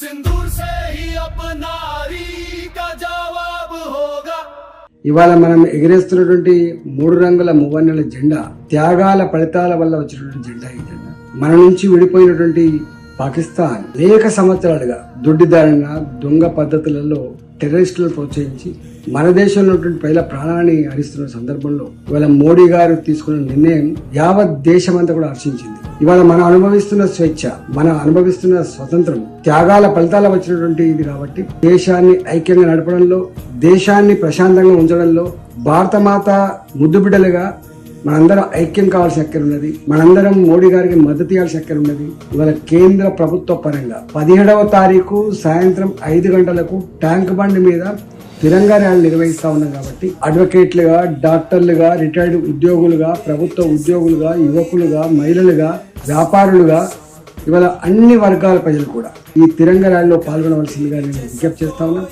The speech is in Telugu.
सिंदूर से ही अपना री का जवाब होगा ఇవాళ మనం ఎగిరేస్తున్నటువంటి మూడు రంగుల మువ్వన్నెల జెండా త్యాగాల ఫలితాల వల్ల వచ్చినటువంటి జెండా ఈ జెండా మన నుంచి విడిపోయినటువంటి పాకిస్తాన్ అనేక సంవత్సరాలుగా దుడ్డిదారిన దొంగ పద్ధతులలో టెర్రరిస్టులను ప్రోత్సహించి మన దేశంలో ఉన్నటువంటి ప్రజల ప్రాణాన్ని హరిస్తున్న సందర్భంలో ఇవాళ మోడీ గారు తీసుకున్న నిర్ణయం యావత్ దేశమంతా కూడా హర్షించింది ఇవాళ మనం అనుభవిస్తున్న స్వేచ్ఛ మనం అనుభవిస్తున్న స్వతంత్రం త్యాగాల ఫలితాల వచ్చినటువంటి ఇది కాబట్టి దేశాన్ని ఐక్యంగా నడపడంలో దేశాన్ని ప్రశాంతంగా ఉంచడంలో భారతమాత ముద్దుబిడ్డలుగా మనందరం ఐక్యం కావాల్సిన చక్కెర ఉన్నది. మనందరం మోడీ గారికి మద్దతు ఇవ్వాల్సిన చక్కెర ఉన్నది. ఇవాళ కేంద్ర ప్రభుత్వ పరంగా పదిహేడవ తారీఖు సాయంత్రం ఐదు గంటలకు ట్యాంక్ బండ్ మీద తిరంగా ర్యాలీ నిర్వహిస్తా ఉన్నాం కాబట్టి అడ్వకేట్లుగా డాక్టర్లుగా రిటైర్డ్ ఉద్యోగులుగా ప్రభుత్వ ఉద్యోగులుగా యువకులుగా మహిళలుగా వ్యాపారులుగా ఇవాళ అన్ని వర్గాల ప్రజలు కూడా ఈ తిరంగ ర్యాలీలో పాల్గొనవలసిందిగా నేను విజ్ఞప్తి చేస్తా ఉన్నాను